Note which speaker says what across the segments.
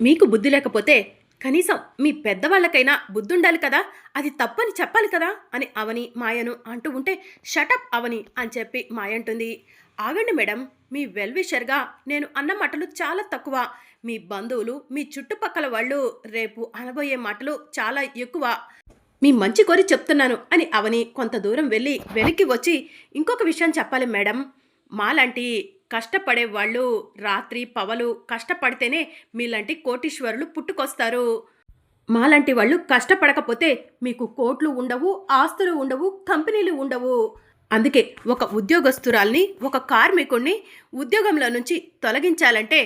Speaker 1: మీకు బుద్ధి లేకపోతే కనీసం మీ పెద్దవాళ్ళకైనా బుద్ధి ఉండాలి కదా? అది తప్పని చెప్పాలి కదా? అని అవని మాయను అంటూ ఉంటే షటప్ అవని అని చెప్పి మాయ అంటుంది. ఆగండి మేడం మీ వెల్విషర్గా నేను అన్న మాటలు చాలా తక్కువ. మీ బంధువులు మీ చుట్టుపక్కల వాళ్ళు రేపు అనబోయే మాటలు చాలా ఎక్కువ. మీ మంచి కోరి చెప్తున్నాను అని అవని కొంత దూరం వెళ్ళి వెనక్కి వచ్చి ఇంకొక విషయం చెప్పాలి మేడం. మాలాంటి కష్టపడే వాళ్ళు రాత్రి పవలు కష్టపడితేనే మీలాంటి కోటీశ్వరులు పుట్టుకొస్తారు. మాలాంటి వాళ్ళు కష్టపడకపోతే మీకు కోట్లు ఉండవు ఆస్తులు ఉండవు కంపెనీలు ఉండవు. అందుకే ఒక ఉద్యోగస్తురాల్ని ఒక కార్మికుణ్ణి ఉద్యోగంలో నుంచి తొలగించాలంటే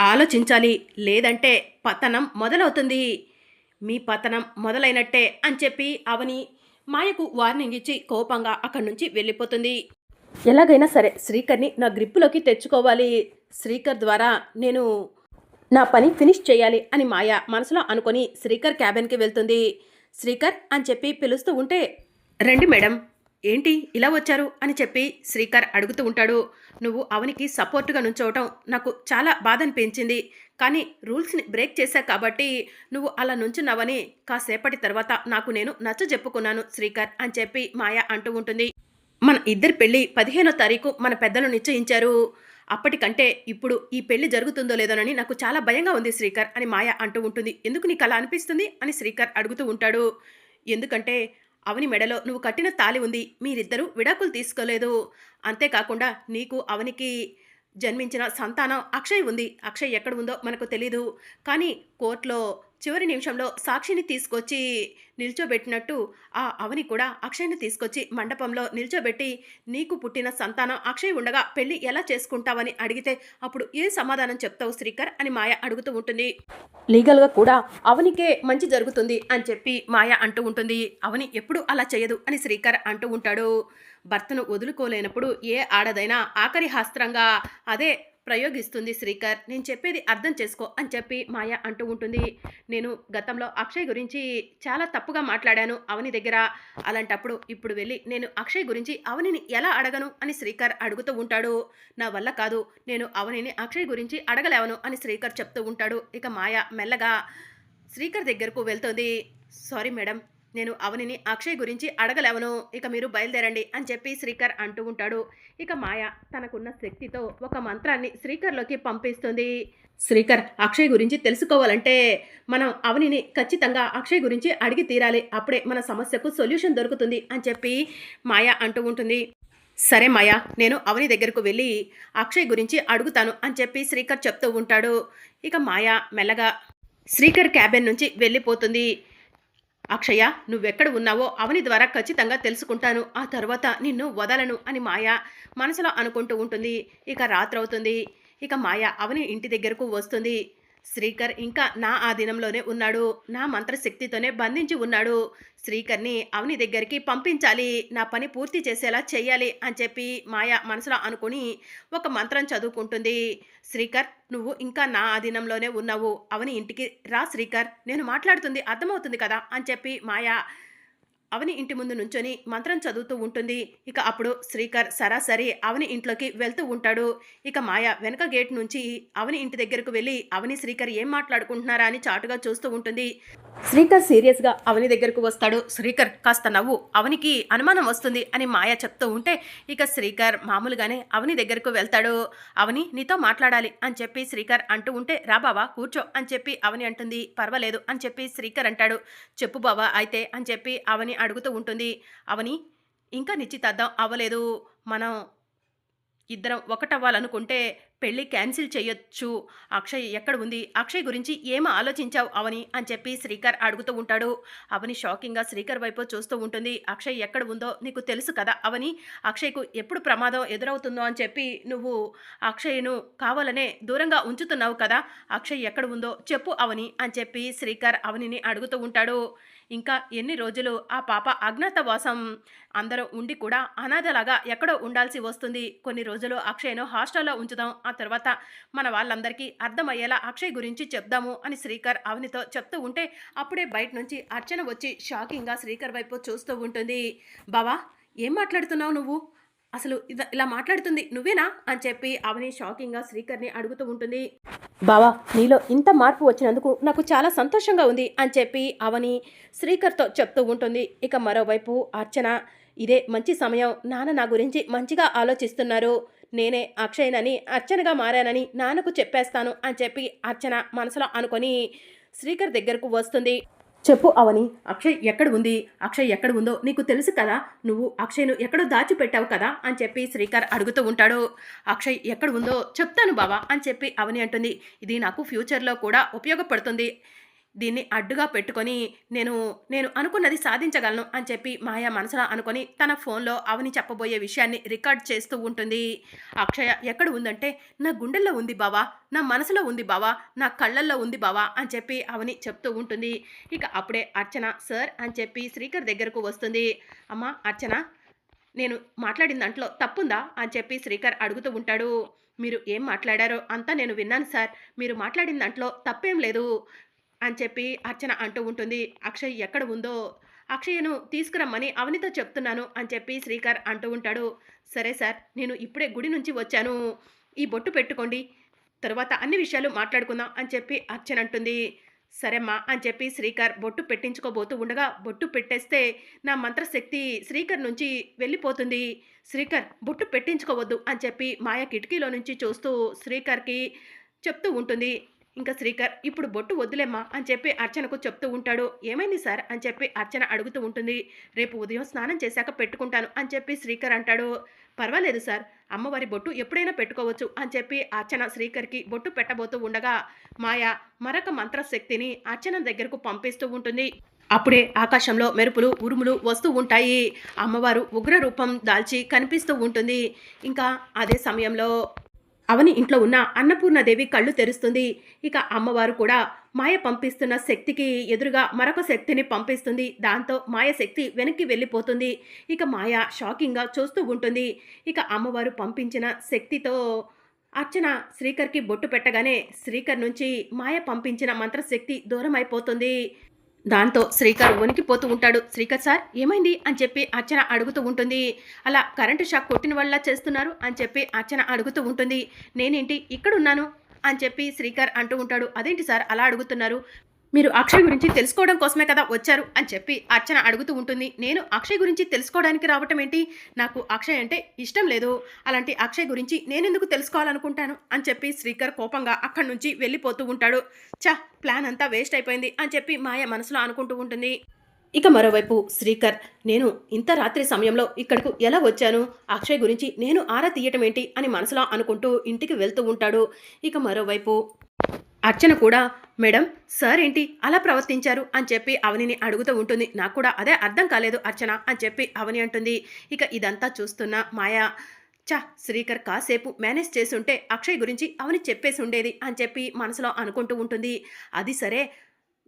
Speaker 1: ఆలోచించాలి లేదంటే పతనం మొదలవుతుంది. మీ పతనం మొదలైనట్టే అని చెప్పి అవని మాయకు వార్నింగ్ ఇచ్చి కోపంగా అక్కడి నుంచి వెళ్ళిపోతుంది. ఎలాగైనా సరే శ్రీకర్ని నా గ్రిప్పులోకి తెచ్చుకోవాలి. శ్రీకర్ ద్వారా నేను నా పని ఫినిష్ చేయాలి అని మాయ మనసులో అనుకొని శ్రీకర్ క్యాబిన్కి వెళ్తుంది. శ్రీకర్ అని చెప్పి పిలుస్తూ ఉంటే రండి మేడం. ఏంటి ఇలా వచ్చారు? అని చెప్పి శ్రీకర్ అడుగుతూ ఉంటాడు. నువ్వు అవనికి సపోర్ట్గా నుంచోవటం నాకు చాలా బాధ అనిపించింది. కానీ రూల్స్ని బ్రేక్ చేశా కాబట్టి నువ్వు అలా నుంచున్నావని కాసేపటి తర్వాత నాకు నేను నచ్చ చెప్పుకున్నాను శ్రీకర్ అని చెప్పి మాయ అంటూ ఉంటుంది. మన ఇద్దరి పెళ్ళి పదిహేనో తారీఖు మన పెద్దలు నిశ్చయించారు. అప్పటికంటే ఇప్పుడు ఈ పెళ్ళి జరుగుతుందో లేదోనని నాకు చాలా భయంగా ఉంది శ్రీకర్ అని మాయ అంటూ ఉంటుంది. ఎందుకు నీకు అలా అనిపిస్తుంది? అని శ్రీకర్ అడుగుతూ ఉంటాడు. ఎందుకంటే అవని మెడలో నువ్వు కట్టిన తాలి ఉంది. మీరిద్దరూ విడాకులు తీసుకోలేదు. అంతేకాకుండా నీకు అవనికి జన్మించిన సంతానం అక్షయ్ ఉంది. అక్షయ్ ఎక్కడ ఉందో మనకు తెలీదు. కానీ కోర్టులో చివరి నిమిషంలో సాక్షిని తీసుకొచ్చి నిల్చోబెట్టినట్టు ఆ అవని కూడా అక్షయ్ని తీసుకొచ్చి మండపంలో నిల్చోబెట్టి నీకు పుట్టిన సంతానం అక్షయ్ ఉండగా పెళ్ళి ఎలా చేసుకుంటావని అడిగితే అప్పుడు ఏ సమాధానం చెప్తావు శ్రీకర్ అని మాయ అడుగుతూ ఉంటుంది. లీగల్గా కూడా అవనికే మంచి జరుగుతుంది అని చెప్పి మాయ అంటూ ఉంటుంది. అవని ఎప్పుడు అలా చేయదు అని శ్రీకర్ అంటూ ఉంటాడు. భర్తను వదులుకోలేనప్పుడు ఏ ఆడదైనా ఆఖరి హాస్త్రంగా అదే ప్రయోగిస్తుంది శ్రీకర్. నేను చెప్పేది అర్థం చేసుకో అని చెప్పి మాయ అంటూ ఉంటుంది. నేను గతంలో అక్షయ్ గురించి చాలా తప్పుగా మాట్లాడాను అవని దగ్గర. అలాంటప్పుడు ఇప్పుడు వెళ్ళి నేను అక్షయ్ గురించి అవనిని ఎలా అడగను అని శ్రీకర్ అడుగుతూ ఉంటాడు. నా వల్ల కాదు. నేను అవనిని అక్షయ్ గురించి అడగలేవను అని శ్రీకర్ చెప్తూ ఉంటాడు. ఇక మాయ మెల్లగా శ్రీకర్ దగ్గరకు వెళ్తుంది. సారీ మేడం నేను అవనిని అక్షయ్ గురించి అడగలేవను. ఇక మీరు బయలుదేరండి అని చెప్పి శ్రీకర్ అంటూ ఉంటాడు. ఇక మాయ తనకున్న శక్తితో ఒక మంత్రాన్ని శ్రీకర్లోకి పంపిస్తుంది. శ్రీకర్ అక్షయ్ గురించి తెలుసుకోవాలంటే మనం అవనిని ఖచ్చితంగా అక్షయ్ గురించి అడిగి తీరాలి. అప్పుడే మన సమస్యకు సొల్యూషన్ దొరుకుతుంది అని చెప్పి మాయ అంటూ ఉంటుంది. సరే మాయా నేను అవని దగ్గరకు వెళ్ళి అక్షయ్ గురించి అడుగుతాను అని చెప్పి శ్రీకర్ చెప్తూ ఉంటాడు. ఇక మాయ మెల్లగా శ్రీకర్ క్యాబిన్ నుంచి వెళ్ళిపోతుంది. అక్షయ నువ్వెక్కడ ఉన్నావో అవని ద్వారా ఖచ్చితంగా తెలుసుకుంటాను. ఆ తర్వాత నిన్ను వదలను అని మాయ మనసులో అనుకుంటూ ఉంటుంది. ఇక రాత్రవుతుంది. ఇక మాయ అవని ఇంటి దగ్గరకు వస్తుంది. శ్రీకర్ ఇంకా నా ఆధీనంలోనే ఉన్నాడు. నా మంత్రశక్తితోనే బంధించి ఉన్నాడు. శ్రీకర్ని అవని దగ్గరికి పంపించాలి. నా పని పూర్తి చేసేలా చెయ్యాలి అని చెప్పి మాయ మనసులో అనుకుని ఒక మంత్రం చదువుకుంటుంది. శ్రీకర్ నువ్వు ఇంకా నా ఆధీనంలోనే ఉన్నావు. అవని ఇంటికి రా శ్రీకర్. నేను మాట్లాడుతుంది అర్థమవుతుంది కదా అని చెప్పి మాయ అవని ఇంటి ముందు నుంచొని మంత్రం చదువుతూ ఉంటుంది. ఇక అప్పుడు శ్రీకర్ సరాసరి అవని ఇంట్లోకి వెళ్తూ ఉంటాడు. ఇక మాయ వెనక గేట్ నుంచి అవని ఇంటి దగ్గరకు వెళ్ళి అవని శ్రీకర్ ఏం మాట్లాడుకుంటున్నారా అని చాటుగా చూస్తూ ఉంటుంది. శ్రీకర్ సీరియస్గా అవని దగ్గరకు వస్తాడు. శ్రీకర్ కాస్త నవ్వు అవనికి అనుమానం వస్తుంది అని మాయ చెప్తూ ఉంటే ఇక శ్రీకర్ మామూలుగానే అవని దగ్గరకు వెళ్తాడు. అవని నీతో మాట్లాడాలి అని చెప్పి శ్రీకర్ అంటూ ఉంటే రా బావా కూర్చో అని చెప్పి అవని అంటుంది. పర్వాలేదు అని చెప్పి శ్రీకర్ అంటాడు. చెప్పు బావా అయితే అని చెప్పి అవని అడుగుతూ ఉంటుంది. అవని ఇంకా నిశ్చితార్థం అవ్వలేదు. మనం ఇద్దరం ఒకటవ్వాలనుకుంటే పెళ్ళి క్యాన్సిల్ చేయొచ్చు. అక్షయ్ ఎక్కడ ఉంది? అక్షయ్ గురించి ఏం ఆలోచించావు అవని? అని చెప్పి శ్రీకర్ అడుగుతూ ఉంటాడు. అవని షాకింగ్గా శ్రీకర్ వైపు చూస్తూ ఉంటుంది. అక్షయ్ ఎక్కడ ఉందో నీకు తెలుసు కదా అవని? అక్షయ్కు ఎప్పుడు ప్రమాదం ఎదురవుతుందో అని చెప్పి నువ్వు అక్షయ్ను కావాలనే దూరంగా ఉంచుతున్నావు కదా. అక్షయ్ ఎక్కడ ఉందో చెప్పు అవని అని చెప్పి శ్రీకర్ అవనిని అడుగుతూ ఉంటాడు. ఇంకా ఎన్ని రోజులు ఆ పాప అజ్ఞాతవాసం అందరూ ఉండి కూడా అనాథలాగా ఎక్కడో ఉండాల్సి వస్తుంది. కొన్ని రోజులు అక్షయ్ను హాస్టల్లో ఉంచుదాం ఆ తర్వాత మన వాళ్ళందరికీ అర్థమయ్యేలా అక్షయ్ గురించి చెప్దాము అని శ్రీకర్ అవనితో చెప్తూ ఉంటే అప్పుడే బయట నుంచి అర్చన వచ్చి షాకింగ్గా శ్రీకర్ వైపు చూస్తూ ఉంటుంది. బావా ఏం మాట్లాడుతున్నావు నువ్వు? అసలు ఇలా మాట్లాడుతుంది. నువ్వేనా? అని చెప్పి అవని షాకింగ్గా శ్రీకర్ని అడుగుతూ ఉంటుంది. బావా నీలో ఇంత మార్పు వచ్చినందుకు నాకు చాలా సంతోషంగా ఉంది అని చెప్పి అవని శ్రీకర్తో చెప్తూ ఉంటుంది. ఇక మరోవైపు అర్చన ఇదే మంచి సమయం. నాన్న నా గురించి మంచిగా ఆలోచిస్తున్నారు. నేనే అక్షయ్నని అర్చనగా మారానని నాన్నకు చెప్పేస్తాను అని చెప్పి అర్చన మనసులో అనుకొని శ్రీకర్ దగ్గరకు వస్తుంది. చెప్పు అవని. అక్షయ్ ఎక్కడ ఉంది అక్షయ్ ఎక్కడ ఉందో నీకు తెలుసు కదా? నువ్వు అక్షయ్ను ఎక్కడో దాచిపెట్టావు కదా? అని చెప్పి శ్రీకర్ అడుగుతూ ఉంటాడు. అక్షయ్ ఎక్కడ ఉందో చెప్తాను బావా అని చెప్పి అవని అంటుంది. ఇది నాకు ఫ్యూచర్లో కూడా ఉపయోగపడుతుంది. దీన్ని అడ్డుగా పెట్టుకొని నేను నేను అనుకున్నది సాధించగలను అని చెప్పి మాయా మనసులో అనుకొని తన ఫోన్లో అవని చెప్పబోయే విషయాన్ని రికార్డ్ చేస్తూ ఉంటుంది. అక్షయ ఎక్కడ ఉందంటే నా గుండెల్లో ఉంది బావా నా మనసులో ఉంది బావా నా కళ్ళల్లో ఉంది బావా అని చెప్పి అవని చెప్తూ ఉంటుంది. ఇక అప్పుడే అర్చన సార్ అని చెప్పి శ్రీకర్ దగ్గరకు వస్తుంది. అమ్మా అర్చన నేను మాట్లాడిన దాంట్లో తప్పుందా? అని చెప్పి శ్రీకర్ అడుగుతూ ఉంటాడు. మీరు ఏం మాట్లాడారో అంతా నేను విన్నాను సార్. మీరు మాట్లాడిన దాంట్లో తప్పేం లేదు. అని చెప్పి అర్చన అంటూ ఉంటుంది. అక్షయ్ ఎక్కడ ఉందో అక్షయ్ను తీసుకురమ్మని అవనితో చెప్తున్నాను అని చెప్పి శ్రీకర్ అంటూ ఉంటాడు. సరే సార్ నేను ఇప్పుడే గుడి నుంచి వచ్చాను. ఈ బొట్టు పెట్టుకోండి. తర్వాత అన్ని విషయాలు మాట్లాడుకుందాం అని చెప్పి అర్చన అంటుంది. సరేమ్మా అని చెప్పి శ్రీకర్ బొట్టు పెట్టించుకోబోతూ ఉండగా బొట్టు పెట్టేస్తే నా మంత్రశక్తి శ్రీకర్ నుంచి వెళ్ళిపోతుంది. శ్రీకర్ బొట్టు పెట్టించుకోవద్దు అని చెప్పి మాయ కిటికీలో నుంచి చూస్తూ శ్రీకర్కి చెప్తూ ఉంటుంది. ఇంకా శ్రీకర్ ఇప్పుడు బొట్టు వద్దులేమ్మా అని చెప్పి అర్చనకు చెప్తూ ఉంటాడు. ఏమైంది సార్? అని చెప్పి అర్చన అడుగుతూ ఉంటుంది. రేపు ఉదయం స్నానం చేశాక పెట్టుకుంటాను అని చెప్పి శ్రీకర్ అంటాడు. పర్వాలేదు సార్ అమ్మవారి బొట్టు ఎప్పుడైనా పెట్టుకోవచ్చు అని చెప్పి అర్చన శ్రీకర్కి బొట్టు పెట్టబోతూ ఉండగా మాయ మరొక మంత్రశక్తిని అర్చన దగ్గరకు పంపిస్తూ ఉంటుంది. అప్పుడే ఆకాశంలో మెరుపులు ఉరుములు వస్తూ ఉంటాయి. అమ్మవారు ఉగ్ర రూపం దాల్చి కనిపిస్తూ ఉంటుంది. ఇంకా అదే సమయంలో అవని ఇంట్లో ఉన్న అన్నపూర్ణదేవి కళ్ళు తెరుస్తుంది. ఇక అమ్మవారు కూడా మాయ పంపిస్తున్న శక్తికి ఎదురుగా మరొక శక్తిని పంపిస్తుంది. దాంతో మాయ శక్తి వెనక్కి వెళ్ళిపోతుంది. ఇక మాయ షాకింగ్గా చూస్తూ ఉంటుంది. ఇక అమ్మవారు పంపించిన శక్తితో అర్చన శ్రీకర్కి బొట్టు పెట్టగానే శ్రీకర్ నుంచి మాయ పంపించిన మంత్రశక్తి దూరం అయిపోతుంది దాంతో శ్రీకర్ వణికిపోతూ ఉంటాడు. శ్రీకర్ సార్ ఏమైంది? అని చెప్పి అర్చన అడుగుతూ ఉంటుంది. అలా కరెంటు షాక్ కొట్టిన వల్ల చేస్తున్నారు అని చెప్పి అర్చన అడుగుతూ ఉంటుంది. నేనేంటి? ఇక్కడున్నాను అని చెప్పి శ్రీకర్ అంటూ ఉంటాడు. అదేంటి సార్ అలా అడుగుతున్నారు? మీరు అక్షయ్ గురించి తెలుసుకోవడం కోసమే కదా వచ్చారు అని చెప్పి అర్చన అడుగుతూ ఉంటుంది. నేను అక్షయ్ గురించి తెలుసుకోవడానికి రావటం ఏంటి? నాకు అక్షయ్ అంటే ఇష్టం లేదు. అలాంటి అక్షయ్ గురించి నేనెందుకు తెలుసుకోవాలనుకుంటాను? అని చెప్పి శ్రీకర్ కోపంగా అక్కడి నుంచి వెళ్ళిపోతూ ఉంటాడు. చా ప్లాన్ అంతా వేస్ట్ అయిపోయింది అని చెప్పి మాయ మనసులో అనుకుంటూ ఉంటుంది. ఇక మరోవైపు శ్రీకర్ నేను ఇంత రాత్రి సమయంలో ఇక్కడకు ఎలా వచ్చాను? అక్షయ్ గురించి నేను ఆరా తీయటం ఏంటి? అని మనసులో అనుకుంటూ ఇంటికి వెళ్తూ ఉంటాడు. ఇక మరోవైపు అర్చన కూడా మేడం సార్ ఏంటి అలా ప్రవర్తించారు అని చెప్పి అవనిని అడుగుతూ ఉంటుంది. నాకు కూడా అదే అర్థం కాలేదు అర్చన అని చెప్పి అవని అంటుంది. ఇక ఇదంతా చూస్తున్న మాయా చా శ్రీకర్ కాసేపు మేనేజ్ చేసి ఉంటే అక్షయ్ గురించి అవని చెప్పేసి ఉండేది అని చెప్పి మనసులో అనుకుంటూ ఉంటుంది. అది సరే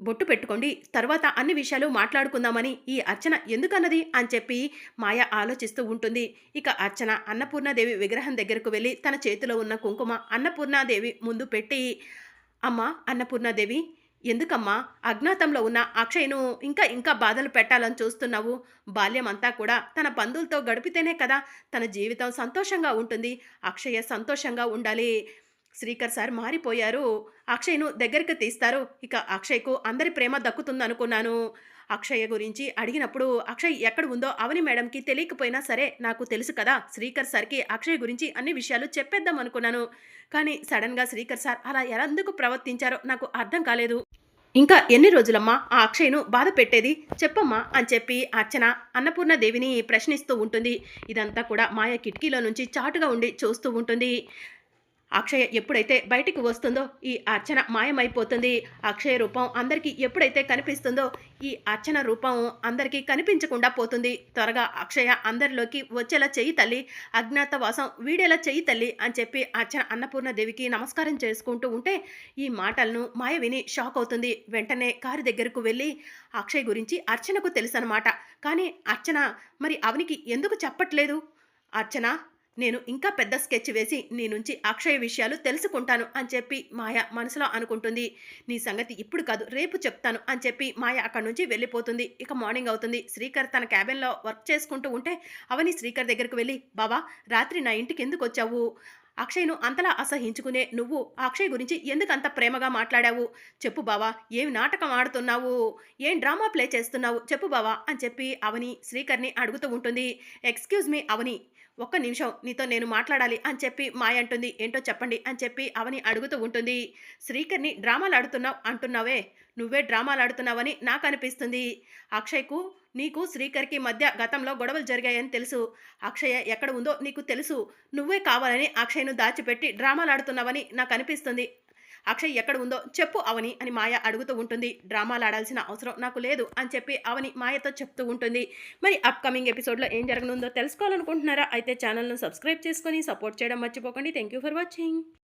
Speaker 1: బొట్టు పెట్టుకోండి తర్వాత అన్ని విషయాలు మాట్లాడుకుందామని ఈ అర్చన ఎందుకన్నది అని చెప్పి మాయ ఆలోచిస్తూ ఉంటుంది. ఇక అర్చన అన్నపూర్ణాదేవి విగ్రహం దగ్గరకు వెళ్ళి తన చేతిలో ఉన్న కుంకుమ అన్నపూర్ణాదేవి ముందు పెట్టి అమ్మా అన్నపూర్ణాదేవి ఎందుకమ్మా? అజ్ఞాతంలో ఉన్న అక్షయ్ను ఇంకా ఇంకా బాధలు పెట్టాలని చూస్తున్నావు. బాల్యం అంతా కూడా తన పందులతో గడిపితేనే కదా తన జీవితం సంతోషంగా ఉంటుంది. అక్షయ సంతోషంగా ఉండాలి. శ్రీకర్ సార్ మారిపోయారు. అక్షయ్ను దగ్గరికి తీస్తారు. ఇక అక్షయ్కు అందరి ప్రేమ దక్కుతుందనుకున్నాను. అక్షయ్య గురించి అడిగినప్పుడు అక్షయ్ ఎక్కడ ఉందో అవని మేడంకి తెలియకపోయినా సరే నాకు తెలుసు కదా శ్రీకర్ సార్కి అక్షయ్ గురించి అన్ని విషయాలు చెప్పేద్దాం అనుకున్నాను. కానీ సడన్గా శ్రీకర్ సార్ అలా ఎందుకు ప్రవర్తించారో నాకు అర్థం కాలేదు. ఇంకా ఎన్ని రోజులమ్మా ఆ అక్షయ్ను బాధ పెట్టేది? చెప్పమ్మా అని చెప్పి అర్చన అన్నపూర్ణదేవిని ప్రశ్నిస్తూ ఉంటుంది. ఇదంతా కూడా మాయ కిటికీలో నుంచి చాటుగా ఉండి చూస్తూ ఉంటుంది. అక్షయ ఎప్పుడైతే బయటికి వస్తుందో ఈ అర్చన మాయమైపోతుంది. అక్షయ రూపం అందరికీ ఎప్పుడైతే కనిపిస్తుందో ఈ అర్చన రూపం అందరికీ కనిపించకుండా పోతుంది. త్వరగా అక్షయ అందరిలోకి వచ్చేలా చెయ్యి తల్లి అజ్ఞాతవాసం వీడేలా చెయ్యి తల్లి అని చెప్పి అర్చన అన్నపూర్ణదేవికి నమస్కారం చేసుకుంటూ ఉంటే ఈ మాటలను మాయ విని షాక్ అవుతుంది. వెంటనే కారు దగ్గరకు వెళ్ళి అక్షయ్ గురించి అర్చనకు తెలుసనమాట కానీ అర్చన మరి అవనికి ఎందుకు చెప్పట్లేదు? అర్చన నేను ఇంకా పెద్ద స్కెచ్ వేసి నీ నుంచి అక్షయ విషయాలు తెలుసుకుంటాను అని చెప్పి మాయ మనసులో అనుకుంటుంది. నీ సంగతి ఇప్పుడు కాదు రేపు చెప్తాను అని చెప్పి మాయ అక్కడి నుంచి వెళ్ళిపోతుంది. ఇక మార్నింగ్ అవుతుంది. శ్రీకర్ తన క్యాబిన్లో వర్క్ చేసుకుంటూ ఉంటే అవని శ్రీకర్ దగ్గరికి వెళ్ళి బావా రాత్రి నా ఇంటికి ఎందుకు వచ్చావు? అక్షయ్ను అంతలా అసహించుకునే నువ్వు అక్షయ్ గురించి ఎందుకంత ప్రేమగా మాట్లాడావు? చెప్పు బావా ఏం నాటకం ఆడుతున్నావు? ఏం డ్రామా ప్లే చేస్తున్నావు? చెప్పు బావా అని చెప్పి అవని శ్రీకర్ని అడుగుతూ ఉంటుంది. ఎక్స్క్యూజ్ మీ అవని ఒక్క నిమిషం నీతో నేను మాట్లాడాలి అని చెప్పి మాయ అంటుంది. ఏంటో చెప్పండి అని చెప్పి అవని అడుగుతూ ఉంటుంది. శ్రీకర్ని డ్రామాలు ఆడుతున్నావు అంటున్నావే. నువ్వే డ్రామాలు ఆడుతున్నావని నాకు అనిపిస్తుంది అక్షయ్కు నీకు శ్రీకర్కి మధ్య గతంలో గొడవలు జరిగాయని తెలుసు. అక్షయ ఎక్కడ ఉందో నీకు తెలుసు. నువ్వే కావాలని అక్షయ్ను దాచిపెట్టి డ్రామాలు ఆడుతున్నావని నాకు అనిపిస్తుంది అక్షయ్ ఎక్కడ ఉందో చెప్పు అవని అని మాయ అడుగుతూ ఉంటుంది. డ్రామాలు ఆడాల్సిన అవసరం నాకు లేదు అని చెప్పి అవని మాయతో చెప్తూ ఉంటుంది. మరి అప్కమింగ్ ఎపిసోడ్లో ఏం జరగనుందో తెలుసుకోవాలనుకుంటున్నారా? అయితే ఛానల్ను సబ్స్క్రైబ్ చేసుకొని సపోర్ట్ చేయడం మర్చిపోకండి. Thank you for watching